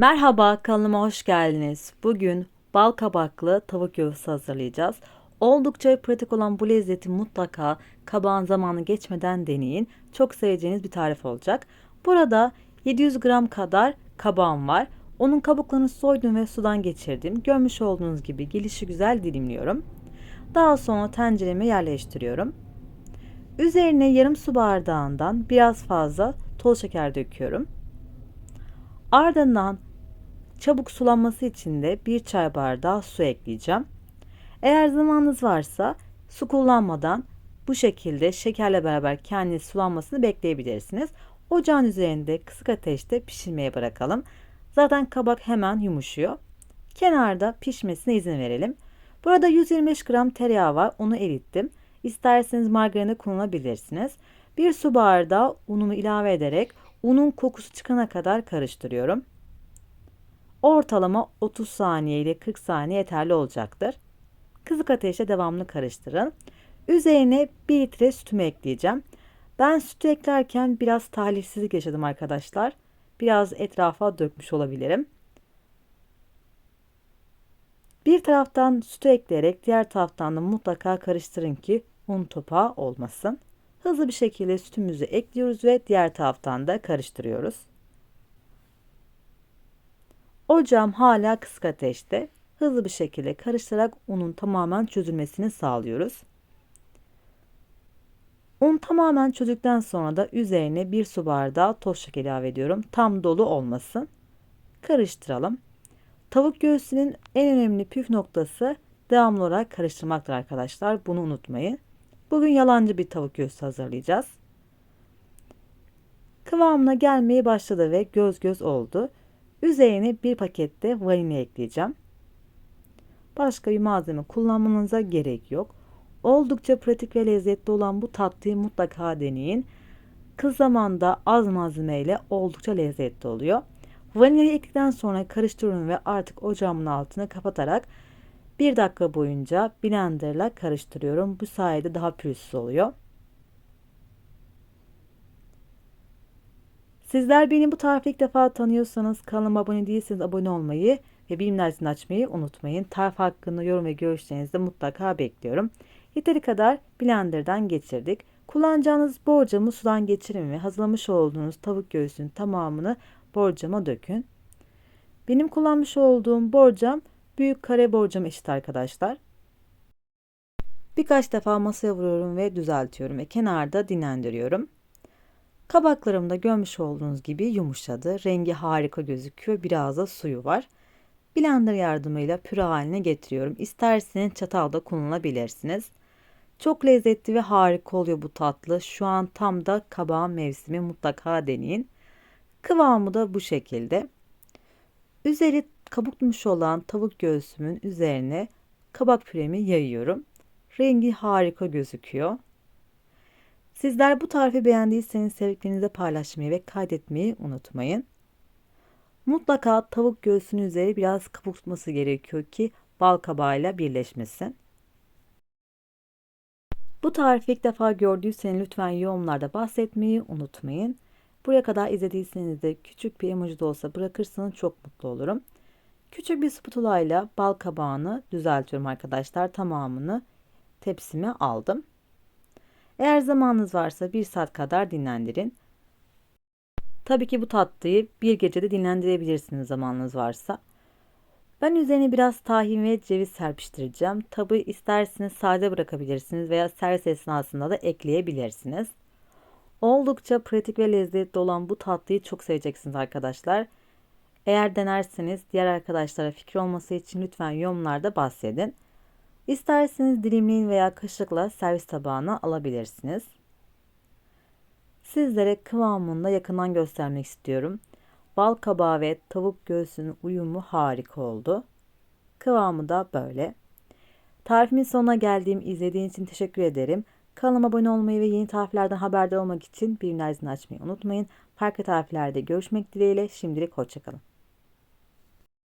Merhaba kanalıma hoş geldiniz. Bugün bal kabaklı tavuk göğsü hazırlayacağız. Oldukça pratik olan bu lezzeti mutlaka kabağın zamanı geçmeden deneyin. Çok seveceğiniz bir tarif olacak. Burada 700 gram kadar kabağım var. Onun kabuklarını soydum ve sudan geçirdim. Görmüş olduğunuz gibi gelişi güzel dilimliyorum. Daha sonra tencereme yerleştiriyorum. Üzerine yarım su bardağından biraz fazla toz şeker döküyorum. Ardından çabuk sulanması için de bir çay bardağı su ekleyeceğim. Eğer zamanınız varsa su kullanmadan bu şekilde şekerle beraber kendi sulanmasını bekleyebilirsiniz. Ocağın üzerinde kısık ateşte pişirmeye bırakalım. Zaten kabak hemen yumuşuyor. Kenarda pişmesine izin verelim. Burada 125 gram tereyağı var. Onu erittim. İsterseniz margarini kullanabilirsiniz. Bir su bardağı unumu ilave ederek unun kokusu çıkana kadar karıştırıyorum. Ortalama 30 saniye ile 40 saniye yeterli olacaktır. Kısık ateşte devamlı karıştırın. Üzerine 1 litre sütümü ekleyeceğim. Ben sütü eklerken biraz talihsizlik yaşadım arkadaşlar. Biraz etrafa dökmüş olabilirim. Bir taraftan sütü ekleyerek diğer taraftan da mutlaka karıştırın ki un topağı olmasın. Hızlı bir şekilde sütümüzü ekliyoruz ve diğer taraftan da karıştırıyoruz. Ocağım hala kısık ateşte. Hızlı bir şekilde karıştırarak unun tamamen çözülmesini sağlıyoruz. Un tamamen çözdükten sonra da üzerine bir su bardağı toz şeker ilave ediyorum. Tam dolu olmasın. Karıştıralım. Tavuk göğsünün en önemli püf noktası devamlı olarak karıştırmaktır arkadaşlar. Bunu unutmayın. Bugün yalancı bir tavuk göğsü hazırlayacağız. Kıvamına gelmeye başladı ve göz göz oldu. Üzerine bir pakette vanilya ekleyeceğim. Başka bir malzeme kullanmanıza gerek yok. Oldukça pratik ve lezzetli olan bu tatlıyı mutlaka deneyin. Kız zamanda az malzemeyle oldukça lezzetli oluyor. Vanilyayı ekledikten sonra karıştırıyorum ve artık ocağımın altını kapatarak bir dakika boyunca blenderla karıştırıyorum. Bu sayede daha pürüzsüz oluyor. Sizler beni bu tarifi ilk defa tanıyorsanız kanalıma abone değilseniz abone olmayı ve zilini açmayı unutmayın. Tarif hakkında yorum ve görüşlerinizi mutlaka bekliyorum. Yeteri kadar blenderdan geçirdik. Kullanacağınız borcamı sudan geçirin ve hazırlamış olduğunuz tavuk göğsünün tamamını borcama dökün. Benim kullanmış olduğum borcam büyük kare borcam eşit arkadaşlar. Birkaç defa masaya vuruyorum ve düzeltiyorum ve kenarda dinlendiriyorum. Kabaklarım da görmüş olduğunuz gibi yumuşadı. Rengi harika gözüküyor. Biraz da suyu var. Blender yardımıyla püre haline getiriyorum. İsterseniz çatalda kullanabilirsiniz. Çok lezzetli ve harika oluyor bu tatlı. Şu an tam da kabağın mevsimi mutlaka deneyin. Kıvamı da bu şekilde. Üzeri kabukmuş olan tavuk göğsümün üzerine kabak püremi yayıyorum. Rengi harika gözüküyor. Sizler bu tarifi beğendiyseniz sevdiklerinizle paylaşmayı ve kaydetmeyi unutmayın. Mutlaka tavuk göğsünün üzeri biraz kabuk tutması gerekiyor ki bal kabağıyla birleşmesin. Bu tarifi ilk defa gördüyseniz lütfen yorumlarda bahsetmeyi unutmayın. Buraya kadar izlediyseniz de küçük bir emoji de olsa bırakırsanız çok mutlu olurum. Küçük bir spatula ile bal kabağını düzeltiyorum arkadaşlar. Tamamını tepsime aldım. Eğer zamanınız varsa bir saat kadar dinlendirin. Tabii ki bu tatlıyı bir gecede dinlendirebilirsiniz zamanınız varsa. Ben üzerine biraz tahin ve ceviz serpiştireceğim. Tabi isterseniz sade bırakabilirsiniz veya servis esnasında da ekleyebilirsiniz. Oldukça pratik ve lezzetli olan bu tatlıyı çok seveceksiniz arkadaşlar. Eğer denerseniz diğer arkadaşlara fikir olması için lütfen yorumlarda bahsedin. İsterseniz dilimleyin veya kaşıkla servis tabağına alabilirsiniz. Sizlere kıvamını da yakından göstermek istiyorum. Bal kabağı ve tavuk göğsünün uyumu harika oldu. Kıvamı da böyle. Tarifimin sonuna geldiğim izlediğiniz için teşekkür ederim. Kanalıma abone olmayı ve yeni tariflerden haberdar olmak için bilimler açmayı unutmayın. Farklı tariflerde görüşmek dileğiyle şimdilik hoşçakalın.